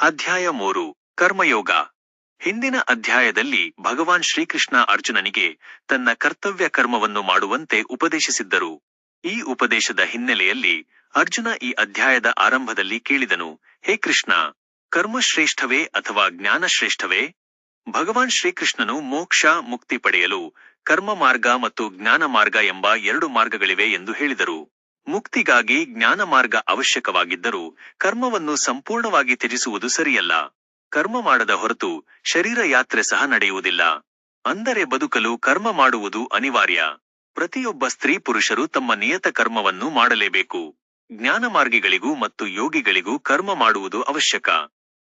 ಅಧ್ಯಾಯ ಮೂರು, ಕರ್ಮಯೋಗ. ಹಿಂದಿನ ಅಧ್ಯಾಯದಲ್ಲಿ ಭಗವಾನ್ ಶ್ರೀಕೃಷ್ಣ ಅರ್ಜುನನಿಗೆ ತನ್ನ ಕರ್ತವ್ಯ ಕರ್ಮವನ್ನು ಮಾಡುವಂತೆ ಉಪದೇಶಿಸಿದ್ದರು. ಈ ಉಪದೇಶದ ಹಿನ್ನೆಲೆಯಲ್ಲಿ ಅರ್ಜುನ ಈ ಅಧ್ಯಾಯದ ಆರಂಭದಲ್ಲಿ ಕೇಳಿದನು, ಹೇ ಕೃಷ್ಣ, ಕರ್ಮಶ್ರೇಷ್ಠವೇ ಅಥವಾ ಜ್ಞಾನಶ್ರೇಷ್ಠವೇ? ಭಗವಾನ್ ಶ್ರೀಕೃಷ್ಣನು ಮೋಕ್ಷ, ಮುಕ್ತಿ ಪಡೆಯಲು ಕರ್ಮ ಮಾರ್ಗ ಮತ್ತು ಜ್ಞಾನ ಮಾರ್ಗ ಎಂಬ ಎರಡು ಮಾರ್ಗಗಳಿವೆ ಎಂದು ಹೇಳಿದರು. ಮುಕ್ತಿಗಾಗಿ ಜ್ಞಾನ ಮಾರ್ಗ ಅವಶ್ಯಕವಾಗಿದ್ದರೂ ಕರ್ಮವನ್ನು ಸಂಪೂರ್ಣವಾಗಿ ತ್ಯಜಿಸುವುದು ಸರಿಯಲ್ಲ. ಕರ್ಮ ಮಾಡದ ಹೊರತು ಶರೀರ ಯಾತ್ರೆ ಸಹ ನಡೆಯುವುದಿಲ್ಲ. ಅಂದರೆ ಬದುಕಲು ಕರ್ಮ ಮಾಡುವುದು ಅನಿವಾರ್ಯ. ಪ್ರತಿಯೊಬ್ಬ ಸ್ತ್ರೀ ಪುರುಷರು ತಮ್ಮ ನಿಯತ ಕರ್ಮವನ್ನು ಮಾಡಲೇಬೇಕು. ಜ್ಞಾನ ಮಾರ್ಗಿಗಳಿಗೂ ಮತ್ತು ಯೋಗಿಗಳಿಗೂ ಕರ್ಮ ಮಾಡುವುದು ಅವಶ್ಯಕ.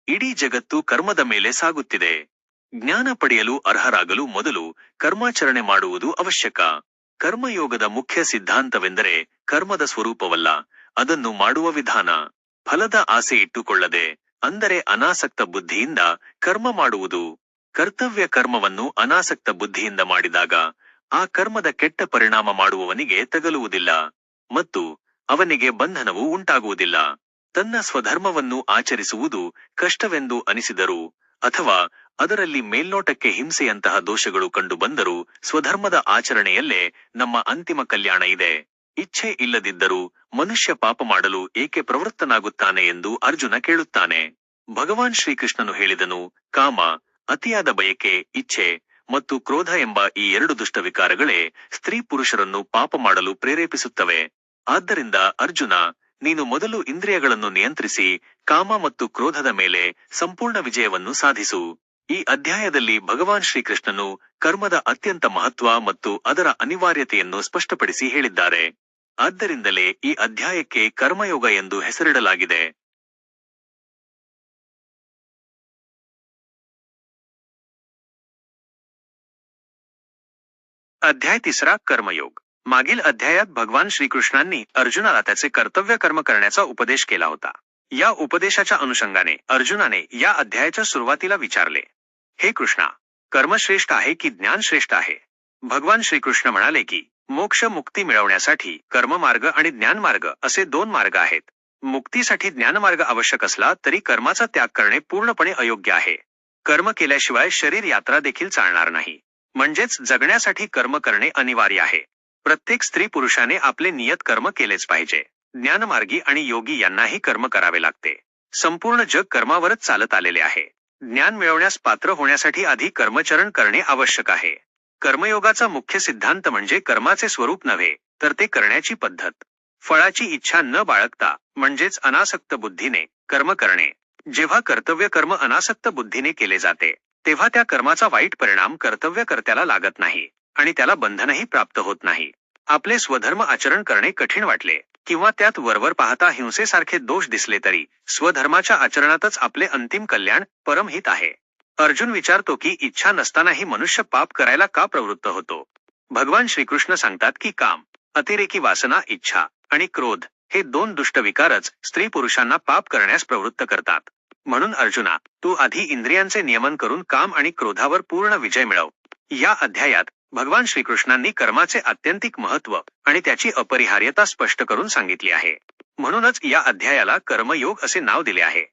ಇಡೀ ಜಗತ್ತು ಕರ್ಮದ ಮೇಲೆ ಸಾಗುತ್ತಿದೆ. ಜ್ಞಾನ ಪಡೆಯಲು ಅರ್ಹರಾಗಲು ಮೊದಲು ಕರ್ಮಾಚರಣೆ ಮಾಡುವುದು ಅವಶ್ಯಕ. ಕರ್ಮಯೋಗದ ಮುಖ್ಯ ಸಿದ್ಧಾಂತವೆಂದರೆ ಕರ್ಮದ ಸ್ವರೂಪವಲ್ಲ, ಅದನ್ನು ಮಾಡುವ ವಿಧಾನ. ಫಲದ ಆಸೆ ಇಟ್ಟುಕೊಳ್ಳದೆ, ಅಂದರೆ ಅನಾಸಕ್ತ ಬುದ್ಧಿಯಿಂದ ಕರ್ಮ ಮಾಡುವುದು. ಕರ್ತವ್ಯ ಕರ್ಮವನ್ನು ಅನಾಸಕ್ತ ಬುದ್ಧಿಯಿಂದ ಮಾಡಿದಾಗ, ಆ ಕರ್ಮದ ಕೆಟ್ಟ ಪರಿಣಾಮ ಮಾಡುವವನಿಗೆ ತಗಲುವುದಿಲ್ಲ, ಮತ್ತು ಅವನಿಗೆ ಬಂಧನವು ಉಂಟಾಗುವುದಿಲ್ಲ. ತನ್ನ ಸ್ವಧರ್ಮವನ್ನು ಆಚರಿಸುವುದು ಕಷ್ಟವೆಂದು ಅನಿಸಿದರು, ಅಥವಾ ಅದರಲ್ಲಿ ಮೇಲ್ನೋಟಕ್ಕೆ ಹಿಂಸೆಯಂತಹ ದೋಷಗಳು ಕಂಡುಬಂದರೂ ಸ್ವಧರ್ಮದ ಆಚರಣೆಯಲ್ಲೇ ನಮ್ಮ ಅಂತಿಮ ಕಲ್ಯಾಣ ಇದೆ. ಇಚ್ಛೆ ಇಲ್ಲದಿದ್ದರೂ ಮನುಷ್ಯ ಪಾಪ ಮಾಡಲು ಏಕೆ ಪ್ರವೃತ್ತನಾಗುತ್ತಾನೆ ಎಂದು ಅರ್ಜುನ ಕೇಳುತ್ತಾನೆ. ಭಗವಾನ್ ಶ್ರೀಕೃಷ್ಣನು ಹೇಳಿದನು, ಕಾಮ, ಅತಿಯಾದ ಬಯಕೆ, ಇಚ್ಛೆ ಮತ್ತು ಕ್ರೋಧ ಎಂಬ ಈ ಎರಡು ದುಷ್ಟ ವಿಕಾರಗಳೇ ಸ್ತ್ರೀ ಪುರುಷರನ್ನು ಪಾಪ ಮಾಡಲು ಪ್ರೇರೇಪಿಸುತ್ತವೆ. ಆದ್ದರಿಂದ ಅರ್ಜುನ, ನೀನು ಮೊದಲು ಇಂದ್ರಿಯಗಳನ್ನು ನಿಯಂತ್ರಿಸಿ, ಕಾಮ ಮತ್ತು ಕ್ರೋಧದ ಮೇಲೆ ಸಂಪೂರ್ಣ ವಿಜಯವನ್ನು ಸಾಧಿಸು. ಈ ಅಧ್ಯಾಯದಲ್ಲಿ ಭಗವಾನ್ ಶ್ರೀಕೃಷ್ಣನು ಕರ್ಮದ ಅತ್ಯಂತ ಮಹತ್ವ ಮತ್ತು ಅದರ ಅನಿವಾರ್ಯತೆಯನ್ನು ಸ್ಪಷ್ಟಪಡಿಸಿ ಹೇಳಿದ್ದಾರೆ ಆದ್ದರಿಂದಲೇ ಈ ಅಧ್ಯಾಯಕ್ಕೆ ಕರ್ಮಯೋಗ ಎಂದು ಹೆಸರಿಡಲಾಗಿದೆ अध्याय तिसरा कर्मयोग मागील अध्यायात भगवान श्रीकृष्णांनी अर्जुनाला त्याचे कर्तव्य कर्म करण्याचा उपदेश केला होता या उपदेशाच्या अनुषंगाने अर्जुनाने या अध्यायाच्या सुरुवातीला विचारले हे कृष्णा कर्म श्रेष्ठ आहे की ज्ञान श्रेष्ठ आहे? भगवान श्रीकृष्ण म्हणाले की मोक्ष मुक्ती मिळवण्यासाठी कर्ममार्ग आणि ज्ञानमार्ग असे दोन मार्ग आहेत. मुक्तीसाठी ज्ञानमार्ग आवश्यक असला तरी कर्माचा त्याग करणे पूर्णपणे अयोग्य आहे. कर्म केल्याशिवाय शरीर यात्रा देखील चालणार नाही. म्हणजेच जगण्यासाठी कर्म करणे अनिवार्य आहे. प्रत्येक स्त्री पुरुषाने आपले नियत कर्म केलेच पाहिजे. ज्ञानमार्गी आणि योगी यांनाही कर्म करावे लागते. संपूर्ण जग कर्मावरच चालत आलेले आहे. ज्ञान मिळवण्यास पात्र होण्यासाठी आधी कर्मचरण करणे आवश्यक आहे. कर्मयोगाचा मुख्य सिद्धांत म्हणजे कर्माचे स्वरूप नव्हे तर ते करण्याची पद्धत. फळाची इच्छा न बाळगता म्हणजेच अनासक्त बुद्धीने कर्म करणे. जेव्हा कर्तव्य कर्म अनासक्त बुद्धीने केले जाते तेव्हा त्या कर्माचा वाईट परिणाम कर्तव्यकर्त्याला लागत नाही आणि त्याला बंधनही प्राप्त होत नाही. आपले स्वधर्म आचरण करणे कठीण वाटले किंवा त्यात वरवर पाहता हिंसेसारखे दोष दिसले तरी स्वधर्माच्या आचरणातच आपले अंतिम कल्याण परमहित आहे. अर्जुन विचारतो की इच्छा नसतानाही मनुष्य पाप करायला का प्रवृत्त होतो? भगवान श्रीकृष्ण सांगतात की काम अतिरेकी वासना इच्छा आणि क्रोध हे दोन दुष्ट विकारच स्त्री पुरुषांना पाप करण्यास प्रवृत्त करतात. म्हणून अर्जुना तू आधी इंद्रियांचे नियमन करून काम आणि क्रोधावर पूर्ण विजय मिळव. या अध्यायात भगवान श्रीकृष्णांनी कर्माचे आत्यंतिक महत्त्व आणि त्याची अपरिहार्यता स्पष्ट करून सांगितली आहे. म्हणूनच या अध्यायाला कर्मयोग असे नाव दिले आहे.